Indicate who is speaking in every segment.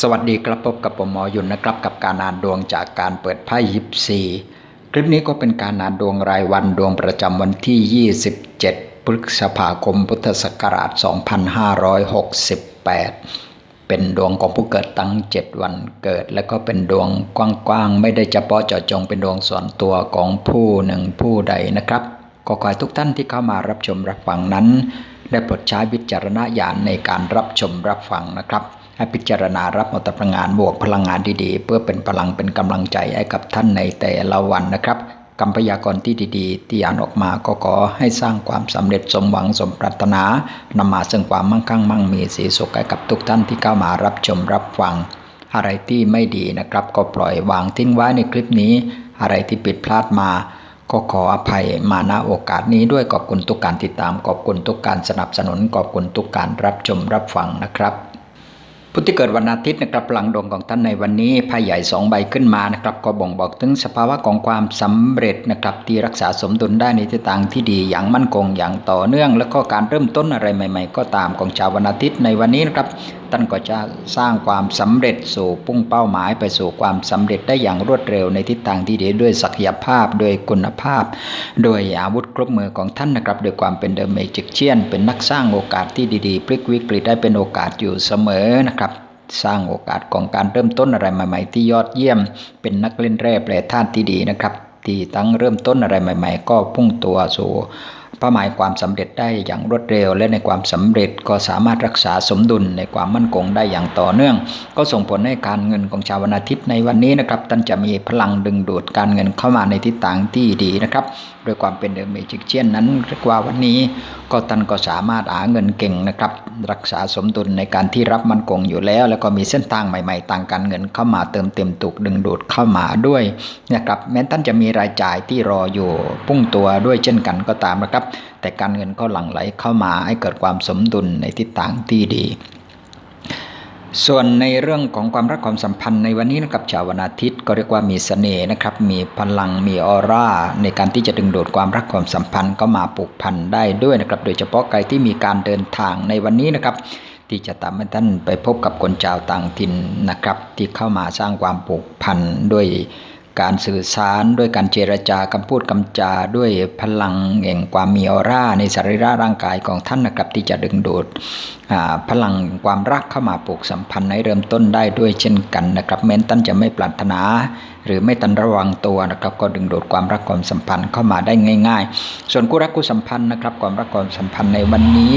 Speaker 1: สวัสดีครับพบกับผมหมอยุนนะครับกับการอ่านดวงจากการเปิดไพ่ยิปซีคลิปนี้ก็เป็นการอ่านดวงรายวันดวงประจำวันที่ 27 พฤษภาคมพุทธศักราช 2568 เป็นดวงของผู้เกิดตั้ง 7 วันเกิด และก็เป็นดวงกว้างๆ ไม่ได้เฉพาะเจาะจงเป็นดวงส่วนตัวของผู้หนึ่งผู้ใดนะครับก็ขอให้ทุกท่านที่เข้ามารับชมรับฟังนั้น ได้โปรดใช้วิจารณญาณในการรับชมรับฟังนะครับ ให้พิจารณารับเอาแต่พลังงานบวกพลังงานดีๆ เพื่อเป็นพลังเป็นกำลังใจให้กับท่านในแต่ละวันนะครับคำพยากรที่ดีๆ ที่อ่านออกมาก็ขอให้สร้างความสำเร็จสมหวังสมปรารถนานำมาซึ่งความมั่งคั่งมั่งมีสีสุขให้กับทุกท่านที่เข้ามารับชมรับฟัง อะไรที่ไม่ดีนะครับ ก็ปล่อยวางทิ้งไว้ในคลิปนี้ อะไรที่ผิดพลาดมาก็ขออภัยมาณโอกาสนี้ด้วยขอบคุณทุกการติดตามขอบคุณทุกการสนับสนุนขอบคุณทุกการรับชมรับฟังนะครับ ผู้ที่เกิดวันอาทิตย์นะครับพลังดวงของท่านในวันนี้ไพ่ใหญ่สองใบขึ้นมานะครับก็บ่งบอกถึงสภาวะของความสำเร็จนะครับที่รักษาสมดุลได้ในทิศทางที่ดีอย่างมั่นคงอย่างต่อเนื่อง แล้วก็การเริ่มต้นอะไรใหม่ ๆ ก็ตามของชาววันอาทิตย์ในวันนี้นะครับท่านก็จะสร้างความสำเร็จสู่พุ่งเป้าหมายไปสู่ความสำเร็จได้อย่างรวดเร็วในทิศทางที่ดีด้วยศักยภาพด้วยคุณภาพ โดยอาวุธครบมือของท่านนะครับโดยความเป็นเดอะเมจิกเชียน เป็นนักสร้างโอกาสที่ดีๆพลิกวิกฤตได้เป็นโอกาสอยู่เสมอนะครับสร้างโอกาสของการเริ่มต้นอะไรใหม่ ๆ ที่ยอดเยี่ยม เป็นนักเล่นแร่แปรธาตุที่ดีนะครับ ที่ตั้งเริ่มต้นอะไรใหม่ ๆ ก็พุ่งตัวสู่ เป้าหมายความสำเร็จได้อย่างรวดเร็ว และในความสำเร็จก็สามารถรักษาสมดุลในความมั่นคงได้อย่างต่อเนื่อง ก็ส่งผลให้การเงินของชาววันอาทิตย์ในวันนี้นะครับท่านจะมีพลังดึงดูดการเงินเข้ามาในทิศทางที่ดีนะครับ โดยความเป็นเดอะเมจิกเชียนนั้นเรียกว่าวันนี้ก็ท่านก็สามารถหาเงินเก่งนะครับ รักษาสมดุลในการที่รับมันคงอยู่แล้ว แล้วก็มีเส้นทางใหม่ๆต่างการเงินเข้ามาเติมเต็มถูกดึงดูดเข้ามาด้วยนะครับแม้ท่านจะมีรายจ่ายที่รออยู่พุ่งตัวด้วยเช่นกันก็ตามนะครับ แต่การเงินก็หลั่งไหลเข้ามาให้เกิดความสมดุลในทิศทางที่ดี ส่วนในเรื่องของความรักความสัมพันธ์ในวันนี้นะครับชาววันอาทิตย์ก็เรียกว่ามีเสน่ห์นะครับ มีพลังมีออร่า ในการที่จะดึงดูดความรักความสัมพันธ์ก็มาปลูกพันธ์ได้ด้วยนะครับ โดยเฉพาะใครที่มีการเดินทางในวันนี้นะครับ ที่จะตามให้ท่านไปพบกับคนชาวต่างถิ่นนะครับ ที่เข้ามาสร้างความปลูกพันธ์ด้วย การสื่อสารด้วยการเจรจาคำพูดคำจาด้วยพลังแห่งความมีออร่าในสรีระร่างกายของท่านนะครับที่จะดึงดูดพลังความรักเข้ามาปลูกสัมพันธ์ให้เริ่มต้นได้ด้วยเช่นกันนะครับแม้นท่านจะไม่ปรารถนา หรือไม่ตันระวังตัวนะครับ ก็ดึงดูดความรักความสัมพันธ์เข้ามาได้ง่าย ๆ ส่วนคู่รักคู่สัมพันธ์นะครับ ความรักความสัมพันธ์ในวันนี้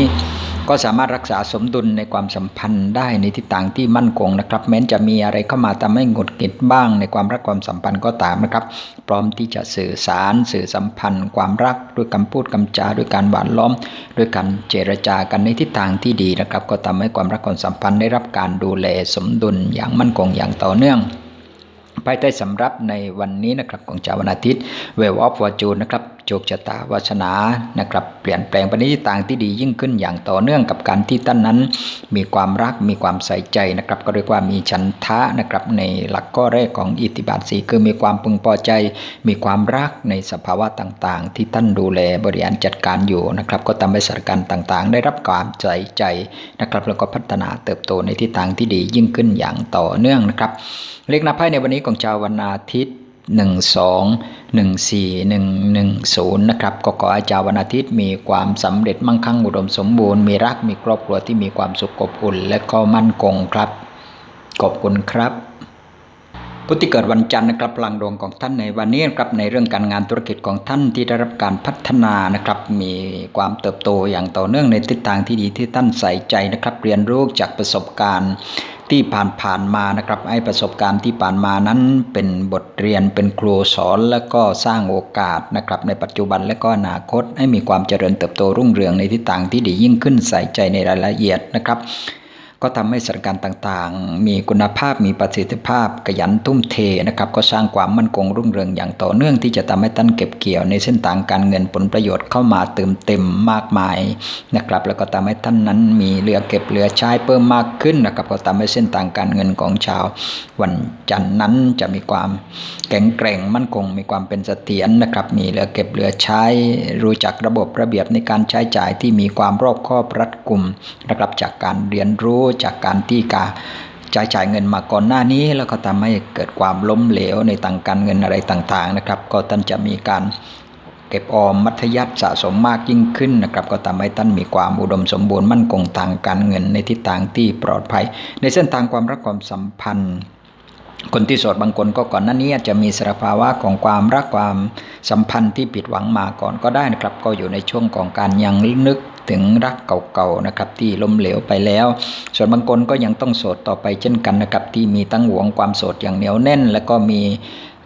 Speaker 1: ก็สามารถรักษาสมดุลในความสัมพันธ์ได้ในทิศทางที่มั่นคงนะครับ แม้นจะมีอะไรเข้ามาทำให้หงุดหงิดบ้าง ในความรักความสัมพันธ์ก็ตามนะครับ พร้อมที่จะสื่อสารสื่อสัมพันธ์ ความรักด้วยคำพูดคำจาด้วยการหวานล้อม ด้วยการเจรจากันในทิศทางที่ดีนะครับ ก็ทำให้ความรักความสัมพันธ์ได้รับการดูแลสมดุลอย่างมั่นคงอย่างต่อเนื่องภายใต้สำรับในวันนี้นะครับของชาววันอาทิตย์เวลออฟวอร์จูนนะครับ โชคชะตาวาสนานะครับ เปลี่ยนแปลงไปในทิศทางที่ดียิ่งขึ้นอย่างต่อเนื่องกับการที่ท่านนั้น มีความรักมีความใส่ใจนะครับ ก็เรียกว่ามีชันทะนะครับในหลักข้อแรกของอิทธิบาทสีคือมีความพึงพอใจ มีความรักในสภาวะต่างๆ ที่ท่านดูแลบริหารจัดการอยู่นะครับ ก็ทำให้สถานการณ์ต่างๆ ได้รับความใส่ใจนะครับ แล้วก็พัฒนาเติบโตในทิศทางที่ดียิ่งขึ้นอย่างต่อเนื่องนะครับ เลขนับไพ่ในวันนี้ของชาววันอาทิตย์ หนึ่งสองหนึ่งสี่หนึ่งหนึ่งศูนย์นะครับก็ขออาจารย์วันอาทิตย์มีความสำเร็จมั่งคั่งอุดมสมบูรณ์มีรักมีครอบครัวที่มีความสุขอบอุ่น และก็มั่นคงครับขอบคุณครับผู้ที่เกิดวันจันทร์นะครับพลังดวงของท่านในวันนี้นะครับในเรื่องการงานธุรกิจของท่านที่ได้รับการพัฒนานะครับ มีความเติบโตอย่างต่อเนื่องในทิศทางที่ดีที่ท่านใส่ใจนะครับ เรียนรู้จากประสบการณ์ ที่ผ่านๆมานะครับไอ้ประสบการณ์ที่ผ่านมานั้นเป็นบทเรียนเป็นครูสอน และก็สร้างโอกาสนะครับในปัจจุบันและก็อนาคตให้มีความเจริญเติบโตรุ่งเรืองในทิศทางที่ดียิ่งขึ้นใส่ใจในรายละเอียดนะครับ ก็ทำให้สถานการณ์ต่างๆ มีคุณภาพมีประสิทธิภาพขยันทุ่มเทนะครับก็สร้างความมั่นคงรุ่งเรืองอย่างต่อเนื่องที่จะทำให้ท่านเก็บเกี่ยวในเส้นทางการเงินผลประโยชน์เข้ามาเติมเต็มมากมายนะครับแล้วก็ทำให้ท่านนั้นมีเหลือเก็บเหลือใช้เพิ่มมากขึ้นนะครับก็ทำให้เส้นทางการเงินของชาว วันจันทร์นั้นจะมีความแข็งแกร่งมั่นคงมีความเป็นเสถียรนะครับมีเหลือเก็บเหลือใช้รู้จักระบบระเบียบในการใช้จ่ายที่มีความรอบคอบรัดกุมนะครับจากการเรียนรู้จากการที่การจ่ายจ่ายเงินมาก่อนหน้านี้ แล้วก็ทำให้เกิดความล้มเหลวในต่างการเงินอะไรต่างๆนะครับ ก็ท่านจะมีการเก็บออมมัธยัติสะสมมากยิ่งขึ้นนะครับ ก็ทำให้ท่านมีความอุดมสมบูรณ์มั่นคงทางการเงินในทิศทางที่ปลอดภัย ในเส้นทางความรักความสัมพันธ์ คนที่โสดบางคนก็ก่อนหน้านี้จะมีสภาวะของความรักความสัมพันธ์ที่ผิดหวังมาก่อนก็ได้นะครับ ก็อยู่ในช่วงของการยังนึกถึงรักเก่าๆนะครับที่ล้มเหลวไปแล้ว ส่วนบางคนก็ยังต้องโสดต่อไปเช่นกันนะครับที่มีตั้งหวงความโสดอย่างเหนียวแน่น แล้วก็มี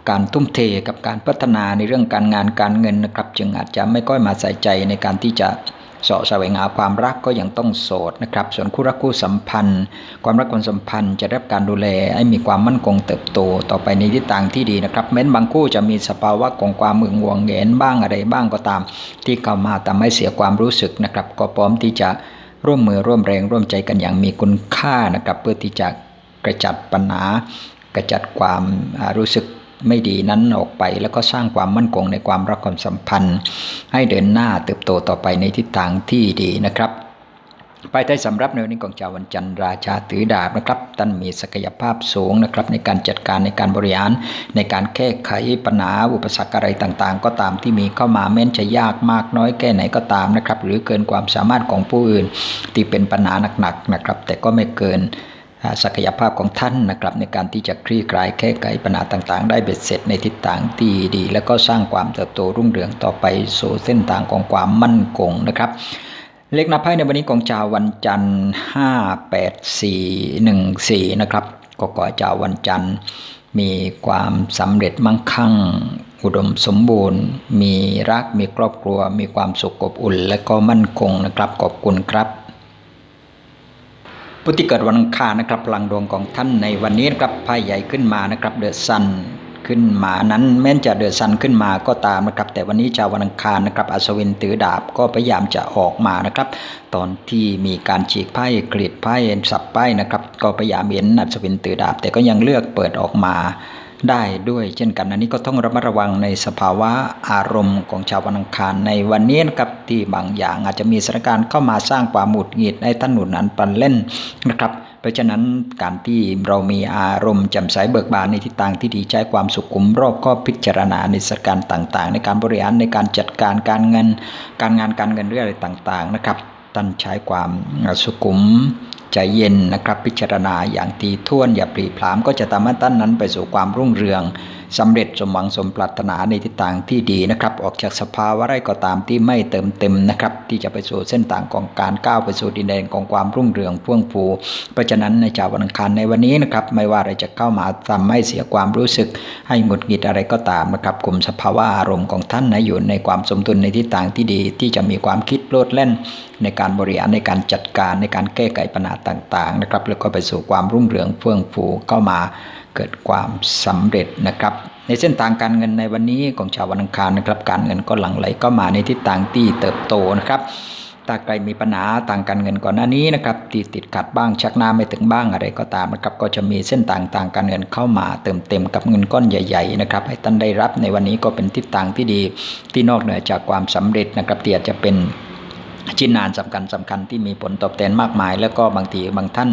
Speaker 1: การทุ่มเทกับการพัฒนาในเรื่องการงานการเงินนะครับ จึงอาจจะไม่ค่อยมาใส่ใจในการที่จะ เสาะแสวงหาความรักก็ยังต้องโสดนะครับ ส่วนคู่รักคู่สัมพันธ์ ความรักความสัมพันธ์จะได้รับการดูแลให้มีความมั่นคงเติบโตต่อไปในทิศทางที่ดีนะครับ แม้นบางคู่จะมีสภาวะของความมึงวงเงนบ้างอะไรบ้างก็ตาม ที่เข้ามาทำให้เสียความรู้สึกนะครับ ก็พร้อมที่จะร่วมมือร่วมแรงร่วมใจกันอย่างมีคุณค่านะครับ เพื่อที่จะกระจัดปัญหากระจัดความรู้สึก ไม่ดีนั้นออกไป แล้วก็สร้างความมั่นคงในความรักความสัมพันธ์ ให้เดินหน้าเติบโตต่อไปในทิศทางที่ดีนะครับไปใต้สำรับในวันนี้ของเจ้าวันจันทร์ราชาถือดาบนะครับท่านมีศักยภาพสูงนะครับ ในการจัดการในการบริหาร ในการแก้ไขปัญหาอุปสรรคอะไรต่างๆ ก็ตามที่มีเข้ามาแม้นจะยากมากน้อยแค่ไหนก็ตามนะครับ หรือเกินความสามารถของผู้อื่น ที่เป็นปัญหาหนักๆนะครับ แต่ก็ไม่เกิน ศักยภาพของท่านนะครับในการที่จะคลี่คลายแก้ไขปัญหาต่างๆ ได้เบ็ดเสร็จในทิศทางที่ดี แล้วก็สร้างความเติบโตรุ่งเรืองต่อไปสู่เส้นทางของความมั่นคงนะครับเลขนับไพ่ในวันนี้ของชาววันจันทร์5 8 4 1 4 นะครับก็ขอชาววันจันทร์มีความสำเร็จมั่งคั่ง อุดมสมบูรณ์ มีรักมีครอบครัว มีความสุขอบอุ่น และก็มั่นคงนะครับขอบคุณครับ ผู้ที่เกิดวันอังคารนะครับพลังดวงของท่านในวันนี้นะครับไพ่ใหญ่ขึ้นมานะครับเดอะซันขึ้นมานั้นแม้นจะเดือดซันขึ้นมาก็ตามนะครับ แต่วันนี้ชาววันอังคารนะครับอัศวินถือดาบก็พยายามจะออกมานะครับ ตอนที่มีการฉีกไพ่กรีดไพ่สับไพ่นะครับ ก็พยายามเห็นอัศวินถือดาบ แต่ก็ยังเลือกเปิดออกมา ได้ด้วยเช่นกันอันนี้ก็ต้องระมัดระวังในสภาวะอารมณ์ของชาววันอังคารในวันนี้นะครับที่บางอย่างอาจจะมีสถานการณ์เข้ามาสร้างความหมุดหงิดให้ท่านหนุนนั้นปันเล่นนะครับเพราะฉะนั้นการที่เรามีอารมณ์แจ่มใสเบิกบานในทิศทางที่ดีใช้ความสุขุมรอบก็พิจารณาในสถานการณ์ต่าง ๆ ในการบริหารในการจัดการการเงิน การงานการเงินเรื่องอะไรต่าง ๆ นะครับท่านใช้ความสุขุม ใจเย็นนะครับ พิจารณาอย่างตีท่วนอย่าปรีพรามก็จะทำให้ท่านนั้นไปสู่ความรุ่งเรือง สำเร็จสมหวังสมปรารถนาในทิศทางที่ดีนะครับ ออกจากสภาวะไรก็ตามที่ไม่เติมเต็มนะครับ ที่จะไปสู่เส้นทางของการก้าวไปสู่ดินแดนของความรุ่งเรืองพ่วงฟู เพราะฉะนั้นในจาวันอังคารในวันนี้นะครับ ไม่ว่าอะไรจะเข้ามาทำให้เสียความรู้สึก ให้หงุดหงิดอะไรก็ตามนะครับกลุ่มสภาวะอารมณ์ของท่านนะอยู่ในความสมดุลในทิศทางที่ดี ที่จะมีความคิดโลดแล่น ในการบริหารในการจัดการในการแก้ไขปัญหาต่างๆนะครับแล้วก็ไปสู่ความรุ่งเรืองเฟื่องฟูเข้ามา เกิดความสำเร็จนะครับ ในเส้นทางการเงินในวันนี้ของชาววันอังคารนะครับ การเงินก็หลั่งไหลก็มาในทิศทางที่เติบโตนะครับถ้าใครมีปัญหาทางการเงินก่อนหน้านี้นะครับที่ติดขัดบ้างชักหน้าไม่ถึงบ้างอะไรก็ตามนะครับ ก็จะมีเส้นทางทางการเงินเข้ามาเติมเต็มกับเงินก้อนใหญ่ๆนะครับให้ท่านได้รับในวันนี้ก็เป็นทิศทางที่ดีที่นอกเหนือจากความสำเร็จนะครับที่อาจจะเป็น ชิ้นงานสำคัญสำคัญที่มีผลตอบแทนมากมาย แล้วก็บางทีบางท่าน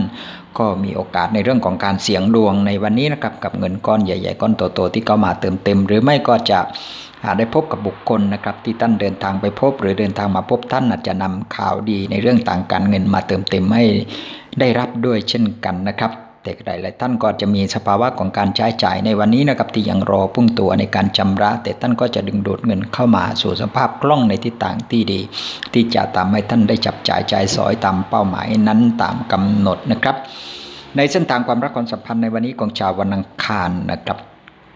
Speaker 1: ก็มีโอกาสในเรื่องของการเสี่ยงดวงในวันนี้นะครับกับเงินก้อนใหญ่ ๆ ก้อนโตๆที่เข้ามาเติมเต็ม หรือไม่ก็จะได้พบกับบุคคลนะครับที่ท่านเดินทางไปพบ หรือเดินทางมาพบท่านอาจจะนำข่าวดีในเรื่องต่างการเงินมาเติมเต็มให้ได้รับด้วยเช่นกันนะครับ แต่หลายท่านก็จะมีสภาวะของการใช้จ่ายในวันนี้นะครับที่ยังรอพุ่งตัวในการชำระ แต่ท่านก็จะดึงดูดเงินเข้ามาสู่สภาพคล่องในทิศทางที่ดี ที่จะทำให้ท่านได้จับจ่ายจ่ายสอยตามเป้าหมายนั้นตามกำหนดนะครับ ในเส้นทางความรักความสัมพันธ์ในวันนี้ของชาววันอังคารนะครับ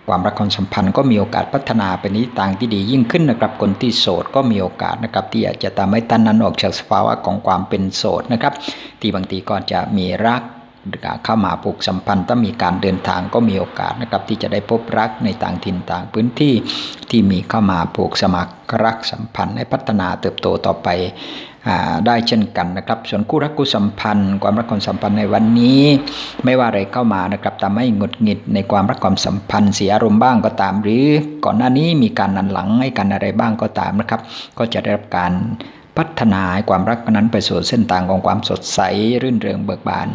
Speaker 1: ความรักความสัมพันธ์ก็มีโอกาสพัฒนาไปในทิศทางที่ดียิ่งขึ้นนะครับคนที่โสดก็มีโอกาสนะครับที่อาจจะทำให้ท่านนั้นออกจากสภาวะของความเป็นโสดนะครับที่บางทีก็จะมีรัก เข้ามาผูกสัมพันธ์ถ้ามีการเดินทางก็มีโอกาสนะครับที่จะได้พบรักในต่างถิ่นต่างพื้นที่ที่มีเข้ามาผูกสมัครรักสัมพันธ์ให้พัฒนาเติบโตต่อไปได้เช่นกันนะครับ ส่วนคู่รักคู่สัมพันธ์ ความรักความสัมพันธ์ในวันนี้ ไม่ว่าอะไรเข้ามานะครับทำให้หงุดหงิดในความรักความสัมพันธ์เสียอารมณ์บ้างก็ตาม หรือก่อนหน้านี้มีการนันหลังให้กันอะไรบ้างก็ตามนะครับ ก็จะได้รับการพัฒนาความรักนั้นไปสู่เส้นทางของความสดใสรื่นเริงเบิกบาน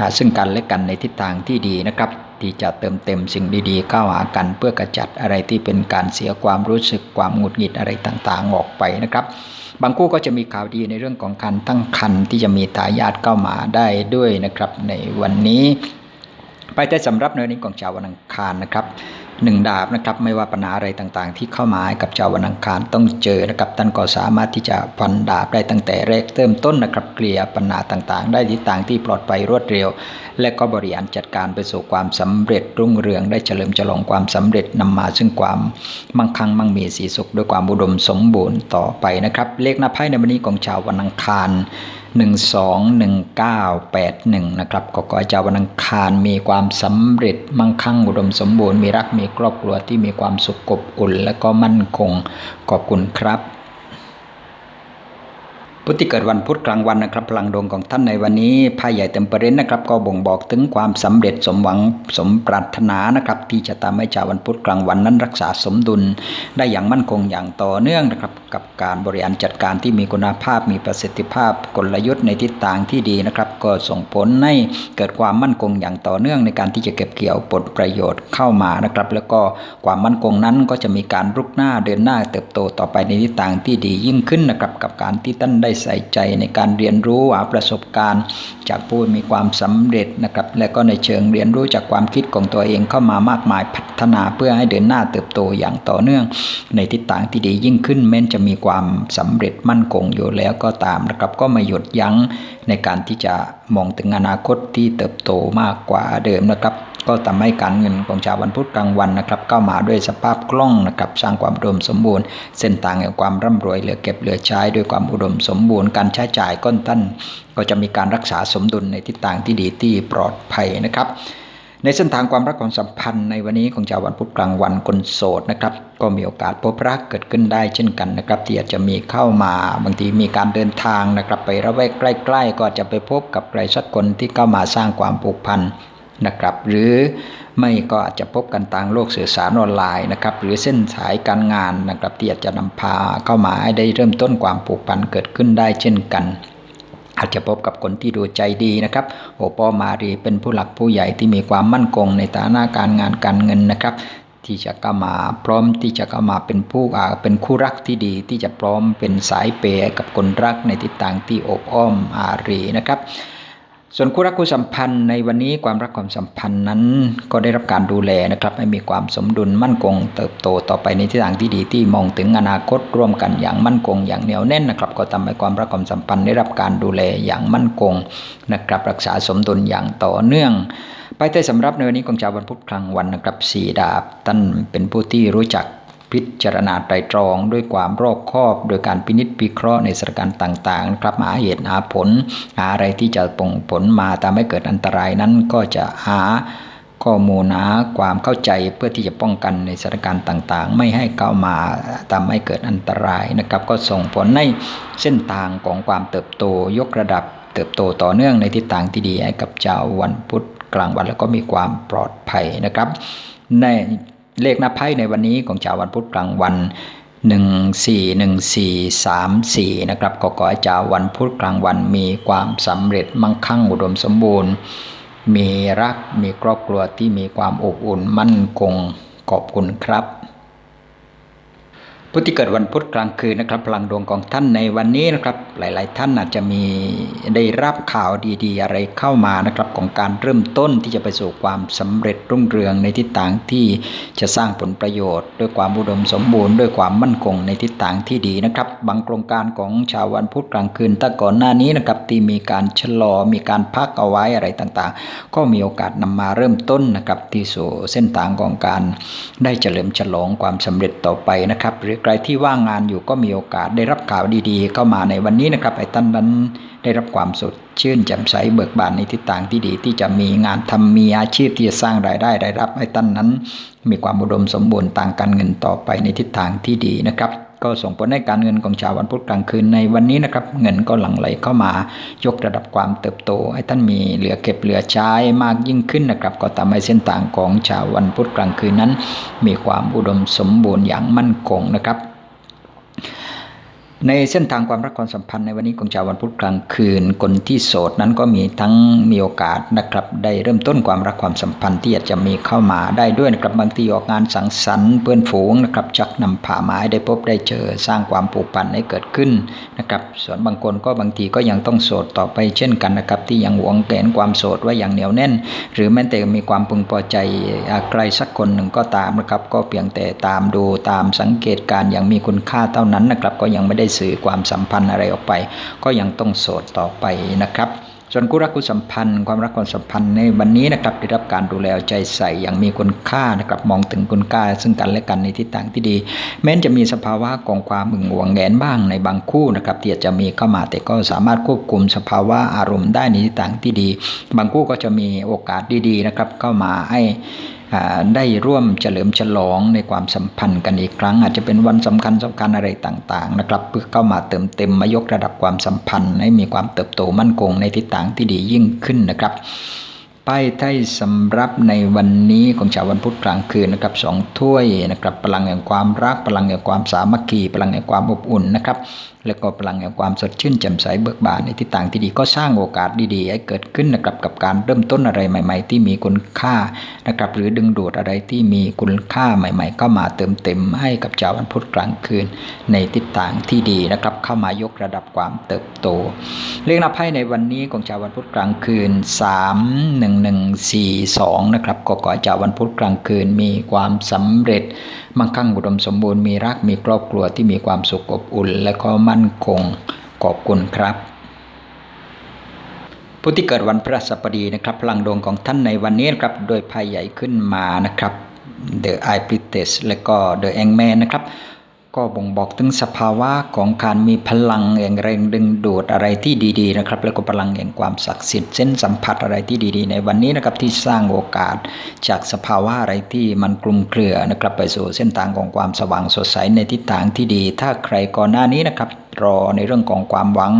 Speaker 1: หาซึ่งกันและกันในทิศทางที่ดีนะครับ ที่จะเติมเต็มสิ่งดีๆเข้าหากันเพื่อกระจัดอะไรที่เป็นการเสียความรู้สึกความหงุดหงิดอะไรต่างๆ ออกไปนะครับ บางคู่ก็จะมีข่าวดีในเรื่องของการตั้งครรภ์ที่จะมีทายาทเข้ามาได้ด้วยนะครับ ในวันนี้ไปได้สำหรับในวันนี้ของชาววันอังคารนะครับ หนึ่งดาบนะครับไม่ว่าปัญหาอะไรต่างๆ ที่เข้ามาให้กับชาววันอังคารต้องเจอนะครับท่านก็สามารถที่จะฟันดาบได้ตั้งแต่แรกเริ่มต้นนะครับเกลี่ยปัญหาต่างๆ ได้ทิศทางที่ปลอดภัยรวดเร็ว และก็บริหารจัดการไปสู่ความสำเร็จรุ่งเรืองได้เฉลิมฉลองความสำเร็จนำมาซึ่งความมั่งคั่งมั่งมีสีสุขด้วยความอุดมสมบูรณ์ต่อไปนะครับ เลขหน้าไพ่ในวันนี้ของชาววันอังคาร 121981 นะครับก็ขอให้เจ้าวันอังคารมีความสำเร็จมั่งคั่งอุดมสมบูรณ์มีรักมีครอบครัวที่มีความสุขกบอุ่นและก็มั่นคงขอบคุณครับ ผู้ที่เกิดวันพุธกลางวันนะครับพลังดวงของท่านในวันนี้ไพ่ใหญ่เต็มเปรนนะครับ ก็บ่งบอกถึงความสำเร็จสมหวังสมปรารถนานะครับ ที่จะทำให้ชาววันพุธกลางวันนั้นรักษาสมดุล ได้อย่างมั่นคงอย่างต่อเนื่องนะครับกับการบริหารจัดการที่มีคุณภาพมีประสิทธิภาพกลยุทธ์ในทิศทางที่ดีนะครับ ก็ส่งผลให้เกิดความมั่นคงอย่างต่อเนื่องในการที่จะเก็บเกี่ยวผลประโยชน์เข้ามานะครับ แล้วก็ความมั่นคงนั้นก็จะมีการรุกหน้าเดินหน้าเติบโตต่อไปในทิศทางที่ดียิ่งขึ้นนะครับกับการที่ท่านได้ใส่ใจในการเรียนรู้หาประสบการณ์ จากผู้มีความสำเร็จนะครับและก็ในเชิงเรียนรู้จากความคิดของตัวเองเข้ามามากมายพัฒนาเพื่อให้เดินหน้าเติบโตอย่างต่อเนื่อง ในทิศทางที่ดียิ่งขึ้นแม้นจะมีความสำเร็จมั่นคงอยู่แล้วก็ตามนะครับก็ไม่หยุดยั้งในการที่จะมองถึงอนาคตที่เติบโตมากกว่าเดิมนะครับ ก็ทำให้การเงินของชาววันพุธกลางวันนะครับเข้ามาด้วยสภาพคล่องนะครับสร้างความอุดมสมบูรณ์ เส้นทางแห่งความร่ำรวยเหลือเก็บเหลือใช้ด้วยความอุดมสมบูรณ์ การใช้จ่ายก้นท่านก็จะมีการรักษาสมดุลในทิศทางที่ดีที่ปลอดภัยนะครับในเส้นทางความรักความสัมพันธ์ในวันนี้ของชาววันพุธกลางวันคนโสดนะครับก็มีโอกาสพบรักเกิดขึ้นได้เช่นกันนะครับที่อาจจะมีเข้ามาบางทีมีการเดินทางนะครับไประแวกใกล้ ๆ ก็จะไปพบกับใครสักคนที่เข้ามาสร้างความผูกพัน นะครับ หรือไม่ก็อาจจะพบกันทางโลกสื่อสารออนไลน์นะครับ หรือเส้นสายการงานนะครับที่อาจจะนำพาเข้ามาให้ได้เริ่มต้นความผูกพันเกิดขึ้นได้เช่นกันอาจจะพบกับคนที่ดูใจดีนะครับ โอปอมารีเป็นผู้หลักผู้ใหญ่ที่มีความมั่นคงในฐานะการงานการเงินนะครับ ที่จะเข้ามาพร้อมที่จะเข้ามาเป็นผู้เป็นคู่รักที่ดี ที่จะพร้อมเป็นสายเปย์กับคนรักในทิศทางที่อบอ้อมอารีนะครับ ส่วนคู่รักคู่สัมพันธ์ในวันนี้ความรักความสัมพันธ์นั้น ก็ได้รับการดูแลนะครับให้มีความสมดุลมั่นคง เติบโตต่อไปในทิศทางที่ดีที่มองถึงอนาคตร่วมกันอย่างมั่นคง อย่างเหนียวแน่นนะครับ ก็ทำให้ความรักความสัมพันธ์ได้รับการดูแลอย่างมั่นคงนะครับรักษาสมดุลอย่างต่อเนื่องไปแต่สำหรับในวันนี้ของชาววันพุธกลางวันนะครับสีดาบท่านเป็นผู้ที่รู้จัก พิจารณาไตรตรองด้วยความรอบคอบ โดยการพินิจพิเคราะห์ในสถานการณ์ต่างๆนะครับหาเหตุหาผลหาอะไรที่จะป่งผลมาทำให้เกิดอันตรายนั้นก็จะหาข้อมูลหาความเข้าใจเพื่อที่จะป้องกันในสถานการณ์ต่างๆ ไม่ให้เข้ามาทำให้เกิดอันตรายนะครับ ก็ส่งผลในเส้นทางของความเติบโตยกระดับ เติบโตต่อเนื่องในทิศทางที่ดีให้กับชาววันพุธกลางวันแล้วก็มีความปลอดภัยนะครับ ใน เลขหน้าไพ่ในวันนี้ของชาววันพุธกลางวัน 141434 นะครับก็ขอให้ชาววันพุธกลางวันมีความสำเร็จมั่งคั่งอุดมสมบูรณ์ มีรักมีครอบครัวที่มีความอบอุ่นมั่นคงขอบคุณครับ ผู้ที่เกิดวันพุธกลางคืนนะครับ พลังดวงของท่านในวันนี้นะครับ หลาย ๆ ท่านอาจจะมีได้รับข่าวดีๆ อะไรเข้ามานะครับ ของการเริ่มต้นที่จะไปสู่ความสำเร็จรุ่งเรืองในทิศทางที่จะสร้างผลประโยชน์ ด้วยความอุดมสมบูรณ์ด้วยความมั่นคงในทิศทางที่ดีนะครับ บางโครงการของชาววันพุธกลางคืนตั้งก่อนหน้านี้นะครับที่มีการชะลอมีการพักเอาไว้อะไรต่างๆ ก็มีโอกาสนำมาเริ่มต้นนะครับที่สู่เส้นทางของการได้เฉลิมฉลองความสำเร็จต่อไปนะครับหรือใครที่ว่างงานอยู่ก็มีโอกาสได้รับข่าวดีๆ เข้ามาในวันนี้นะครับไอ้ท่านนั้นได้รับความสดชื่นแจ่มใสเบิกบานในทิศทางที่ดีที่จะมีงานทำมีอาชีพที่จะสร้างรายได้ได้รับไอ้ท่านนั้น มีความอุดมสมบูรณ์ต่างการเงินต่อไปในทิศทางที่ดีนะครับ ก็ส่งผลให้การเงินของชาววันพุธกลางคืนในวันนี้นะครับ เงินก็หลั่งไหลเข้ามายกระดับความเติบโต ให้ท่านมีเหลือเก็บเหลือใช้มากยิ่งขึ้นนะครับ ก็ทำให้เส้นทางของชาววันพุธกลางคืนนั้น มีความอุดมสมบูรณ์อย่างมั่นคงนะครับ ในเส้นทางความรักความสัมพันธ์ในวันนี้ของชาววันพุธกลางคืน คนที่โสดนั้นก็มีทั้งมีโอกาสนะครับ ได้เริ่มต้นความรักความสัมพันธ์ที่อาจจะมีเข้ามาได้ด้วยนะครับบางทีออกงานสังสรรค์เพื่อนฝูงนะครับจักนำผ่าไม้ได้พบได้เจอสร้างความผูกพันให้เกิดขึ้นนะครับ ส่วนบางคนก็บางทีก็ยังต้องโสดต่อไปเช่นกันนะครับ ที่ยังหวงแหนความโสดไว้อย่างเหนียวแน่น หรือแม้แต่มีความพึงพอใจใครสักคนหนึ่งก็ตามนะครับ ก็เพียงแต่ตามดูตามสังเกตการอย่างมีคุณค่าเท่านั้นนะครับ ก็ยังไม่ได้สื่อความสัมพันธ์อะไรออกไป ก็ยังต้องโสดต่อไปนะครับส่วนคู่รักคู่สัมพันธ์ความรักความสัมพันธ์ในวันนี้นะครับได้รับการดูแลใจใส่อย่างมีคุณค่านะครับมองถึงคุณค่า ซึ่งกันและกันในทิศทางที่ดี แม้จะมีสภาวะของความหึงหวงแหนบ้างในบางคู่นะครับที่อาจจะมีเข้ามาแต่ก็สามารถควบคุมสภาวะอารมณ์ได้ในทิศทางที่ดี บางคู่ก็จะมีโอกาสดีๆนะครับเข้ามาให้ ได้ร่วมเฉลิมฉลองในความสัมพันธ์กันอีกครั้ง อาจจะเป็นวันสำคัญสำคัญอะไรต่างๆนะครับเพื่อเข้ามาเติมเต็มมายกระดับความสัมพันธ์ ให้มีความเติบโตมั่นคงในทิศทางที่ดียิ่งขึ้นนะครับป้ายไทยสำรับในวันนี้ของชาววันพุธกลางคืนนะครับสองถ้วยนะครับพลังแห่งความรักพลังแห่งความสามัคคีพลังแห่งความอบอุ่นนะครับ แล้วก็พลังแห่งความสดชื่นแจ่มใสเบิกบานในทิศทางที่ดีก็สร้างโอกาสดีๆให้เกิดขึ้นนะครับกับการเริ่มต้นอะไรใหม่ ๆ ที่มีคุณค่านะครับหรือดึงดูดอะไรที่มีคุณค่าใหม่ๆเข้ามาเติมเต็มให้กับชาววันพุธกลางคืน ในทิศทางที่ดีนะครับเข้ามายกระดับความเติบโตเรื่องนับให้ในวันนี้ของชาววันพุธกลางคืน 3 1 1 4 2นะครับก็ขอให้ชาววันพุธกลางคืนมีความสำเร็จมั่งคั่งอุดมสมบูรณ์มีรักมีครอบครัวที่มีความสุขอบอุ่น และก็มั่นคง ขอบคุณครับ ผู้ที่เกิดวันพฤหัสบดีนะครับ พลังดวงของท่านในวันนี้นครับ โดยภัยใหญ่ขึ้นมานะครับ The Eye p r i t e s และก็ The a n g m a n นะครับก็บ่งบอกถึงสภาวะของการมีพลังแห่งแรงดึงดูดอะไรที่ดีๆนะครับ แล้วก็พลังแห่งความศักดิ์สิทธิ์เส้นสัมผัสอะไรที่ดีๆ ในวันนี้นะครับที่สร้างโอกาสจากสภาวะอะไรที่มันกลุ่มเครือนะครับไปสู่เส้นทางของความสว่างสดใสในทิศทางที่ดี ถ้าใครก่อนหน้านี้นะครับ รอในเรื่องของความหวัง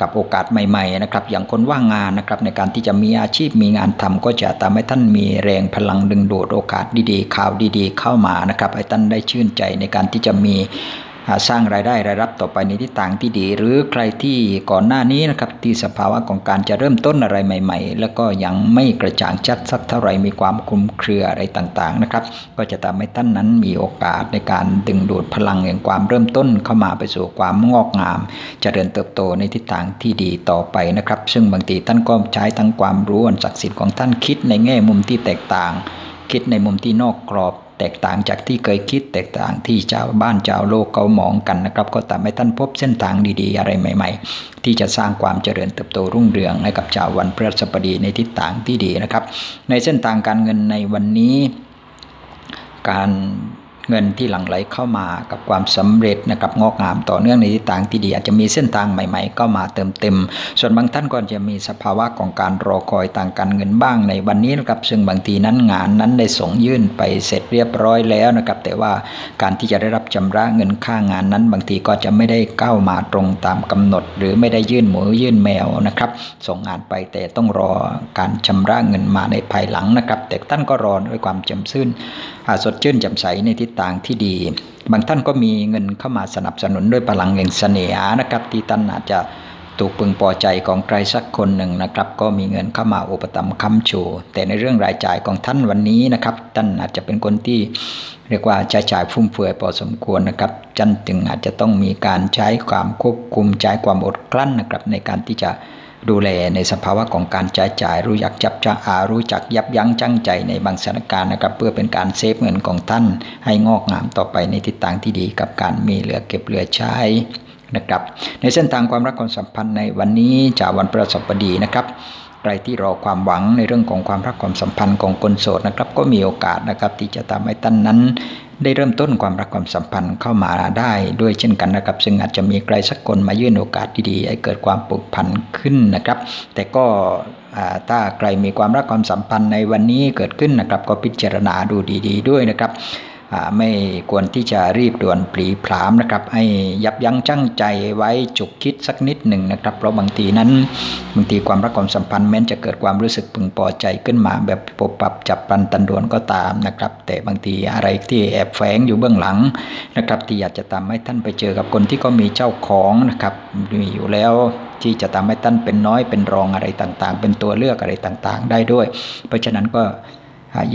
Speaker 1: กับโอกาสใหม่ๆนะครับอย่างคนว่างงานนะครับในการที่จะมีอาชีพมีงานทำก็จะทำให้ท่านมีแรงพลังดึงดูดโอกาสดีๆ ข่าวดีๆ เข้ามานะครับให้ท่านได้ชื่นใจในการที่จะมี สร้างรายได้รายรับต่อไปในทิศทางที่ดี หรือใครที่ก่อนหน้านี้นะครับที่สภาวะของการจะเริ่มต้นอะไรใหม่ ๆ แล้วก็ยังไม่กระจ่างชัดสักเท่าไหร่มีความคลุมเครืออะไรต่างๆนะครับ ก็จะทำให้ท่านนั้นมีโอกาสในการดึงดูดพลังแห่งความเริ่มต้นเข้ามาไปสู่ความงอกงามจเจริญเติบโตในทิศทางที่ดีต่อไปนะครับ ซึ่งบางทีท่านก็ใช้ทั้งความรู้อันศักดิ์สิทธิ์ของท่านคิดในแง่มุมที่แตกต่าง คิดในมุมที่นอกกรอบ แตกต่างจากที่เคยคิด แตกต่างที่ชาวบ้านชาวโลกเขามองกันนะครับ ก็ทำให้ท่านพบเส้นทางดีๆ อะไรใหม่ ๆ ที่จะสร้างความเจริญเติบโตรุ่งเรืองให้กับชาววันพฤหัสบดีในทิศทางที่ดีนะครับ ในเส้นทางการเงินในวันนี้ การ เงินที่หลั่งไหลเข้ามากับความสำเร็จนะครับงอกงามต่อเนื่องในทิศทางที่ดีอาจจะมีเส้นทางใหม่ๆเข้ามาเติมเต็ม ส่วนบางท่านก็จะมีสภาวะของการรอคอยต่างการเงินบ้างในวันนี้นะครับซึ่งบางทีนั้นงานนั้นได้ส่งยื่นไปเสร็จเรียบร้อยแล้วนะครับแต่ว่าการที่จะได้รับชำระเงินค่างานนั้น บางทีก็จะไม่ได้เข้ามาตรงตามกำหนด หรือไม่ได้ยื่นหมูยื่นแมวนะครับส่งงานไปแต่ต้องรอการชำระเงินมาในภายหลังนะครับแต่ท่านก็รอด้วยความจำซื่นสดชื่นจ่มใสในทิศทางที่ดี บางท่านก็มีเงินเข้ามาสนับสนุนด้วยพลังแห่งเสน่หานะครับที่ท่านอาจจะถูกพึงพอใจของใครสักคนหนึ่งนะครับ ก็มีเงินเข้ามาอุปถัมภ์ค้ำชูแต่ในเรื่องรายจ่ายของท่านวันนี้นะครับ ท่านอาจจะเป็นคนที่เรียกว่าใช้จ่ายฟุ่มเฟือยพอสมควรนะครับจันจึงอาจจะต้องมีการใช้ความควบคุมใช้ความอดกลั้นนะครับในการที่จะ ดูแลในสภาวะของการจ่ายจ่าย รู้จักจับจะอารู้จักยับยั้งจังใจในบางสถานการณ์นะครับเพื่อเป็นการเซฟเงินของท่านให้งอกงามต่อไปในทิศทางที่ดีกับการมีเหลือเก็บเหลือใช้นะครับในเส้นทางความรักความสัมพันธ์ในวันนี้จากวันประสบดีนะครับใครที่รอความหวังในเรื่องของความรักความสัมพันธ์ของคนโสดนะครับก็มีโอกาสนะครับที่จะทำให้ท่านนั้น ได้เริ่มต้นความรักความสัมพันธ์เข้ามาได้ด้วยเช่นกันนะครับ ซึ่งอาจจะมีใครสักคนมายื่นโอกาสดีๆให้เกิดความผูกพันขึ้นนะครับ แต่ก็ถ้าใครมีความรักความสัมพันธ์ในวันนี้เกิดขึ้นนะครับ ก็พิจารณาดูดี ๆ ด้วยนะครับ ไม่ควรที่จะรีบด่วนปรีพรามนะครับ ให้ยับยั้งชั่งใจไว้จุกคิดสักนิดหนึ่งนะครับ เพราะบางทีนั้นบางทีความรักความสัมพันธ์แม้จะเกิดความรู้สึกพึงพอใจขึ้นมาแบบปรับปับจับปันตันดวนก็ตามนะครับ แต่บางทีอะไรที่แอบแฝงอยู่เบื้องหลังนะครับ ที่อยากจะทำให้ท่านไปเจอกับคนที่ก็มีเจ้าของนะครับมีอยู่แล้วที่จะทำให้ท่านเป็นน้อยเป็นรองอะไรต่างๆ เป็นตัวเลือกอะไรต่างๆ ได้ด้วย เพราะฉะนั้นก็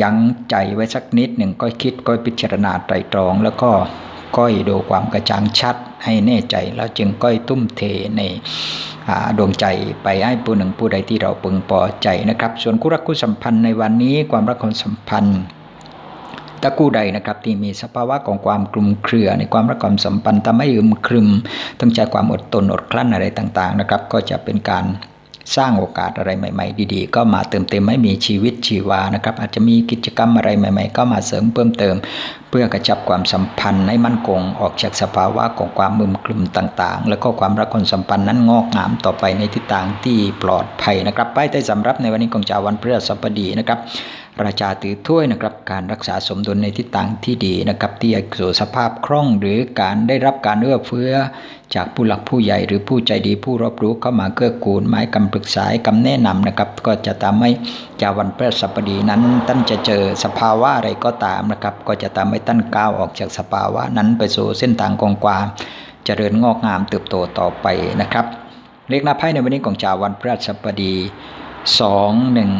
Speaker 1: ยั้งใจไว้สักนิดหนึ่งก็คิดก็พิจารณาไตรตรอง แล้วก็ก้อยดูความกระจ่างชัดให้แน่ใจแล้วจึงก้อยตุ้มเทในดวงใจไปให้ผู้หนึ่งผู้ใดที่เราพึงพอใจนะครับ ส่วนคู่รักคู่สัมพันธ์ในวันนี้ความรักความสัมพันธ์ตะกู้ใดนะครับที่มีสภาวะของความกลุ่มเครือ ในความรักความสัมพันธ์ทำให้อึมครึมต้องใจความอดทนอดกลั้นอะไรต่างๆนะครับ ก็จะเป็นการ สร้างโอกาสอะไรใหม่ ๆ ดีๆ ก็มาเติมเต็มให้มีชีวิตชีวานะครับ อาจจะมีกิจกรรมอะไรใหม่ ๆ ก็มาเสริมเพิ่มเติมเพื่อกระชับความสัมพันธ์ให้มั่นคงออกจากสภาวะของความมึมคลุมต่างๆ แล้วก็ความรักความสัมพันธ์นั้นงอกงามต่อไปในทิศทางที่ปลอดภัยนะครับไป้ายใต้สำรับในวันนี้ของจาววันพฤหัสบดีนะครับราชาถือถ้วยนะครับการรักษาสมดุลในทิศทางที่ดีนะครับที่สู่สภาพคล่องหรือการได้รับการเอื้อเฟื้อ จากผู้หลักผู้ใหญ่หรือผู้ใจดีผู้รับรู้เข้ามาเกื้อกูลไม้คำปรึกษาคำแนะนำนะครับ ก็จะทำให้จาวันพฤหัสบดีนั้นท่านจะเจอสภาวะอะไรก็ตามนะครับ ก็จะทำให้ท่านก้าวออกจากสภาวะนั้นไปสู่เส้นทางกองควาเจริญงอกงามเติบโตต่อไปนะครับ เลขหน้าไพ่ในวันนี้ของจาวันพฤหัสบดีสองหนึ่ง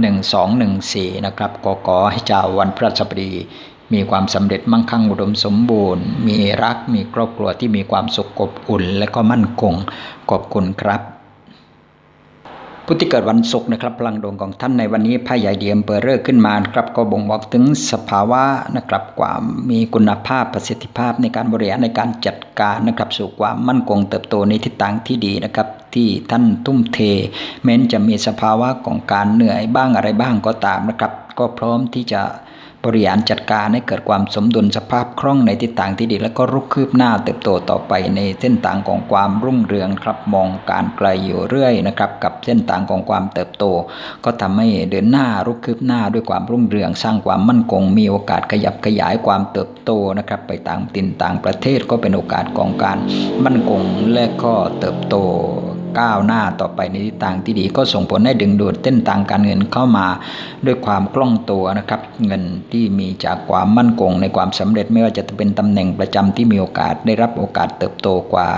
Speaker 1: หนึ่งสองหนึ่งสี่นะครับก็ขอให้เจ้าวันพระสัปดีมีความสำเร็จมั่งคั่งอุดมสมบูรณ์ มีรักมีครอบครัวที่มีความสุขอบอุ่น และก็มั่นคงขอบคุณครับ ผู้ที่เกิดวันศุกร์นะครับพลังดวงของท่านในวันนี้ไพ่ใหญ่เดียมเปิดเริ่ขึ้นมาครับก็บ่งบอกถึงสภาวะนะครับความมีคุณภาพประสิทธิภาพในการบริหารในการจัดการนะครับสู่ความมั่นคงเติบโตในทิศทางที่ดีนะครับที่ท่านทุ่มเท แม้นจะมีสภาวะของการเหนื่อยบ้างอะไรบ้างก็ตามนะครับ ก็พร้อมที่จะ บริหารจัดการให้เกิดความสมดุลสภาพคล่องในทิศทางที่ดี แล้วก็รุกคืบหน้าเติบโตต่อไปในเส้นทางของความรุ่งเรืองครับมองการไกลอยู่เรื่อยนะครับกับเส้นทางของความเติบโต ก็ทำให้เดินหน้ารุกคืบหน้าด้วยความรุ่งเรือง สร้างความมั่นคง มีโอกาสขยับขยายความเติบโตนะครับไปต่างตินต่างประเทศก็เป็นโอกาสของการมั่นคงและก็เติบโต ก้าวหน้าต่อไปในทิศทางที่ดี ก็ส่งผลให้ดึงดูดเส้นทางการเงินเข้ามาด้วยความคล่องตัวนะครับ เงินที่มีจากความมั่นคงในความสำเร็จไม่ว่าจะเป็นตำแหน่งประจำที่มีโอกาสได้รับโอกาสเติบโตกว่า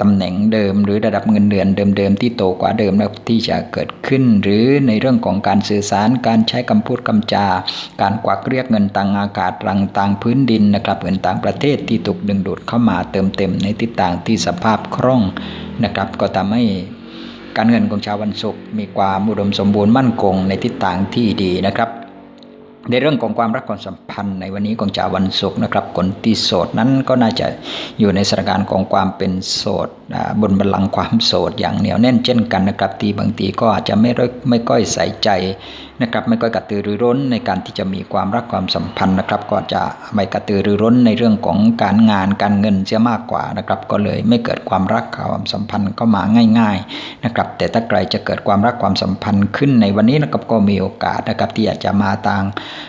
Speaker 1: ตำแหน่งเดิม หรือระดับเงินเดือนเดิมๆที่โตกว่าเดิมแล้วที่จะเกิดขึ้น หรือในเรื่องของการสื่อสารการใช้คำพูดคำจา การกวักเรียกเงินต่างอากาศรังต่างพื้นดินนะครับเงินต่างประเทศที่ถูกดึงดูดเข้ามาเติมเต็มในทิศทางที่สภาพคล่องนะครับ ก็ทำให้การเงินของชาววันศุกร์มีความอุดมสมบูรณ์มั่นคงในทิศทางที่ดีนะครับ ในเรื่องของความรักความสัมพันธ์ในวันนี้ของชาววันศุกร์นะครับคนที่โสดนั้นก็น่าจะอยู่ในสถานการณ์ของความเป็นโสดบนบัลลังก์ความโสดอย่างเหนียวแน่นเช่นกันนะครับ ที่บางทีก็อาจจะไม่ไม่ก้อยใส่ใจ นะครับไม่ก็กระตือรือร้นในการที่จะมีความรักความสัมพันธ์นะครับ ก็จะไม่กระตือรือร้นในเรื่องของการงานการเงินเสียมากกว่านะครับ ก็เลยไม่เกิดความรักความสัมพันธ์ก็มาง่าย ๆนะครับ แต่ถ้าใครจะเกิดความรักความสัมพันธ์ขึ้นในวันนี้นะครับก็มีโอกาสนะครับที่อาจจะมาทาง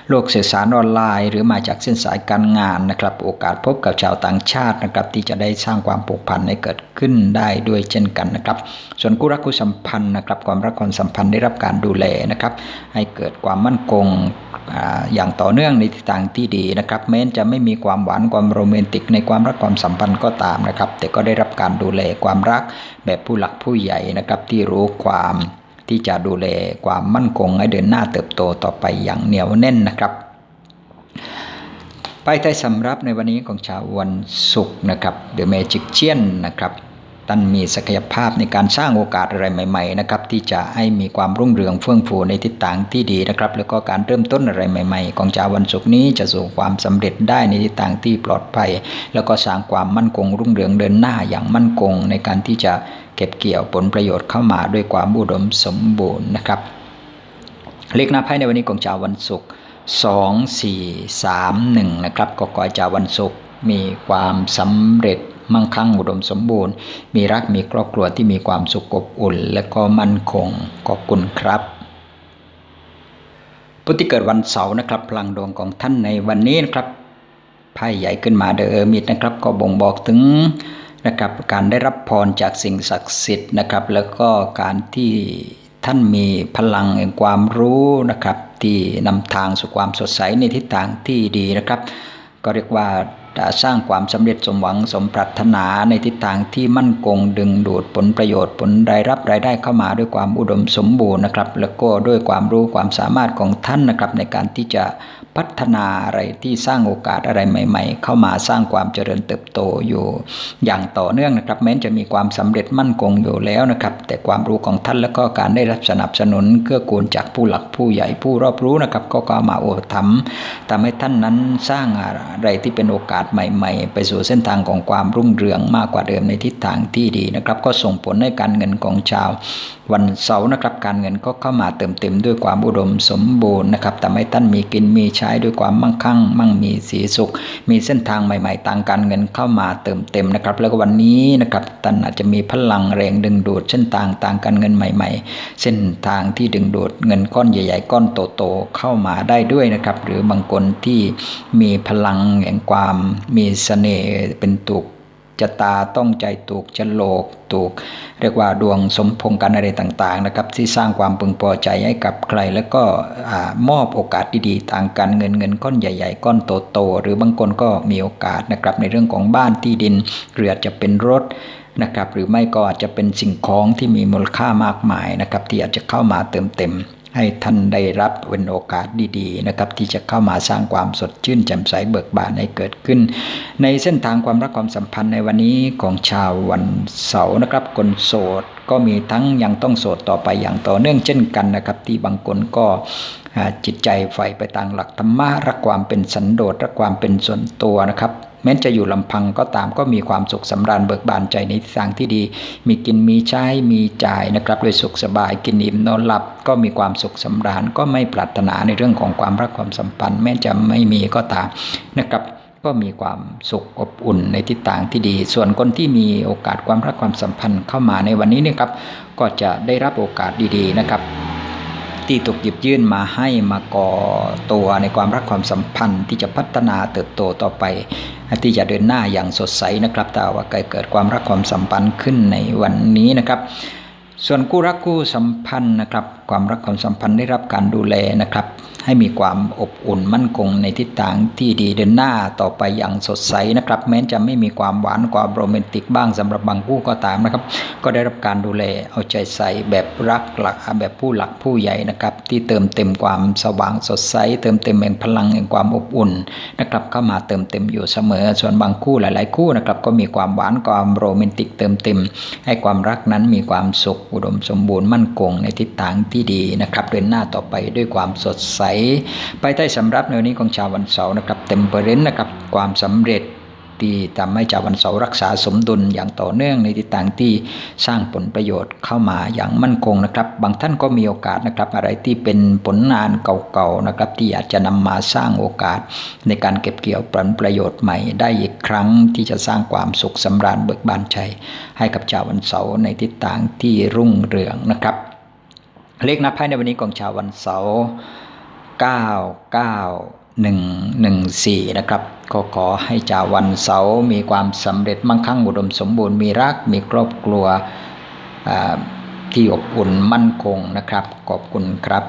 Speaker 1: โลกสื่อสารออนไลน์ หรือมาจากเส้นสายการงานนะครับ โอกาสพบกับชาวต่างชาตินะครับ ที่จะได้สร้างความผูกพันให้เกิดขึ้นได้ด้วยเช่นกันนะครับ ส่วนคู่รักคู่สัมพันธ์นะครับ ความรักความสัมพันธ์ได้รับการดูแลนะครับให้เกิดความมั่นคงอย่างต่อเนื่องในทิศทางที่ดีนะครับแม้จะไม่มีความหวานความโรแมนติกในความรักความสัมพันธ์ก็ตามนะครับ แต่ก็ได้รับการดูแลความรักแบบผู้หลักผู้ใหญ่นะครับที่รู้ความที่จะดูแลความมั่นคงให้เดินหน้าเติบโตต่อไปอย่างเหนียวแน่นนะครับไปใต้สำรับในวันนี้ของชาววันศุกร์นะครับเดอะเมจิกเชียนนะครับ ท่านมีศักยภาพในการสร้างโอกาสอะไรใหม่ๆนะครับที่จะให้มีความรุ่งเรืองเฟื่องฟูในทิศทางที่ดีนะครับ แล้วก็การเริ่มต้นอะไรใหม่ ๆ ของชาววันศุกร์นี้จะสู่ความสำเร็จได้ในทิศทางที่ปลอดภัย แล้วก็สร้างความมั่นคงรุ่งเรืองเดินหน้าอย่างมั่นคง ในการที่จะเก็บเกี่ยวผลประโยชน์เข้ามาด้วยความอุดมสมบูรณ์นะครับ เลขหน้าไพ่ในวันนี้ของชาววันศุกร์สองสี่สามหนึ่งนะครับก็ขอชาววันศุกร์มีความสำเร็จ มั่งคั่งอุดมสมบูรณ์ มีรักมีครอบครัวที่มีความสุขอบอุ่น และก็มั่นคงขอบคุณครับผู้ที่เกิดวันเสาร์นะครับ พลังดวงของท่านในวันนี้นะครับไพ่ใหญ่ขึ้นมาเดอร์มิดนะครับ ก็บ่งบอกถึงนะครับการได้รับพรจากสิ่งศักดิ์สิทธิ์นะครับ แล้วก็การที่ท่านมีพลังแห่งความรู้นะครับ ที่นำทางสู่ความสดใสในทิศทางที่ดีนะครับ ก็เรียกว่า จะสร้างความสำเร็จสมหวังสมปรารถนาในทิศทางที่มั่นคงดึงดูดผลประโยชน์ผลรายรับรายได้เข้ามาด้วยความอุดมสมบูรณ์นะครับ แล้วก็ด้วยความรู้ความสามารถของท่านนะครับในการที่จะ พัฒนาอะไรที่สร้างโอกาสอะไรใหม่ ๆ เข้ามาสร้างความเจริญเติบโตอยู่อย่างต่อเนื่องนะครับ แม้จะมีความสำเร็จมั่นคงอยู่แล้วนะครับ แต่ความรู้ของท่านแล้วก็การได้รับสนับสนุนเกื้อกูลจากผู้หลักผู้ใหญ่ผู้รอบรู้นะครับ ก็ก็มาโอทำทำให้ท่านนั้นสร้างอะไรที่เป็นโอกาสใหม่ ๆ ไปสู่เส้นทางของความรุ่งเรืองมากกว่าเดิมในทิศทางที่ดีนะครับ ก็ส่งผลให้การเงินของชาววันเสาร์นะครับการเงินก็เข้ามาเติมเต็มด้วยความอุดมสมบูรณ์นะครับทำให้ท่านมีกินมีใช้ด้วยความมั่งคั่ง มั่งมีสีสุข มีเส้นทางใหม่ๆทางการเงินเข้ามาเติมเต็มนะครับ แล้วก็วันนี้นะครับท่านอาจจะมีพลังแรงดึงดูดเส้นทางทางการเงินใหม่ ๆ เส้นทางที่ดึงดูดเงินก้อนใหญ่ๆ ก้อนโตๆเข้ามาได้ด้วยนะครับหรือบางคนที่มีพลังแห่งความมีเสน่ห์เป็นตุก จะตาต้องใจถูกจะโลกถูก เรียกว่าดวงสมพงกันอะไรต่างๆนะครับ ที่สร้างความพึงพอใจให้กับใคร แล้วก็มอบโอกาสดีๆทางการเงินเงินก้อนใหญ่ ๆ ก้อนโตๆหรือบางคนก็มีโอกาสนะครับในเรื่องของบ้านที่ดินหรืออาจจะเป็นรถนะครับหรือไม่ก็อาจจะเป็นสิ่งของที่มีมูลค่ามากมายนะครับที่อาจจะเข้ามาเติมเต็ม ให้ท่านได้รับเป็นโอกาสดีๆนะครับที่จะเข้ามาสร้างความสดชื่นแจ่มใสเบิกบานให้เกิดขึ้น ในเส้นทางความรักความสัมพันธ์ในวันนี้ของชาววันเสาร์นะครับคนโสดก็มีทั้งยังต้องโสดต่อไปอย่างต่อเนื่องเช่นกันนะครับ ที่บางคนก็ จิตใจใฝ่ไปตามหลักธรรมะรักความเป็นสันโดษรักความเป็นส่วนตัวนะครับแม้จะอยู่ลำพังก็ตามก็มีความสุขสำราญเบิกบานใจในทางที่ดี มีกินมีใช้มีจ่ายนะครับโดยสุขสบายกินอิ่มนอนหลับก็มีความสุขสำราญก็ไม่ปรารถนาในเรื่องของความรักความสัมพันธ์ แม้จะไม่มีก็ตามนะครับก็มีความสุขอบอุ่นในทิศทางที่ดี ส่วนคนที่มีโอกาสความรักความสัมพันธ์เข้ามาในวันนี้นี่ครับ ก็จะได้รับโอกาสดีๆนะครับ ที่ถูกหยิบยื่นมาให้มาก่อตัวในความรักความสัมพันธ์ ที่จะพัฒนาเติบโตต่อไป ที่จะเดินหน้าอย่างสดใสนะครับแต่ว่าเกิดความรักความสัมพันธ์ขึ้นในวันนี้นะครับ ส่วนคู่รักคู่สัมพันธ์นะครับ ความรักความสัมพันธ์ได้รับการดูแลนะครับ ให้มีความอบอุ่นมั่นคงในทิศทางที่ดีเดินหน้าต่อไปอย่างสดใสนะครับ แม้จะไม่มีความหวานความโรแมนติกบ้างสำหรับบางคู่ก็ตามนะครับ ก็ได้รับการดูแลเอาใจใส่แบบรักหลักแบบผู้หลักผู้ใหญ่นะครับ ที่เติมเต็มความสว่างสดใส เติมเต็มแห่งพลังแห่งความอบอุ่นนะครับเข้ามาเติมเต็มอยู่เสมอ ส่วนบางคู่หลาย ๆ คู่นะครับก็มีความหวานความโรแมนติกเติมเต็ม ให้ความรักนั้นมีความสุขอุดมสมบูรณ์มั่นคงในทิศทางที่ดีนะครับเดินหน้าต่อไปด้วยความสดใสไปใต้สำรับในวันนี้ของชาววันเสาร์นะครับ เต็มเปอร์เซ็นต์นะครับความสำเร็จที่ทำให้ชาววันเสาร์รักษาสมดุลอย่างต่อเนื่องในทิศทางที่สร้างผลประโยชน์เข้ามาอย่างมั่นคงนะครับ บางท่านก็มีโอกาสนะครับ อะไรที่เป็นผลงานเก่าๆนะครับ ที่อาจจะนำมาสร้างโอกาส ในการเก็บเกี่ยวผลประโยชน์ใหม่ ได้อีกครั้งที่จะสร้างความสุขสำราญเบิกบานใจให้กับชาววันเสาร์ในทิศทางที่รุ่งเรืองนะครับ เลขนับไพ่ในวันนี้ของชาววันเสาร์ 99114 นะครับ ก็ขอให้จาวันเสาร์มีความสำเร็จมั่งคั่งอุดมสมบูรณ์มีรัก มีครอบครัวที่อบอุ่นมั่นคงนะครับ ขอบคุณครับ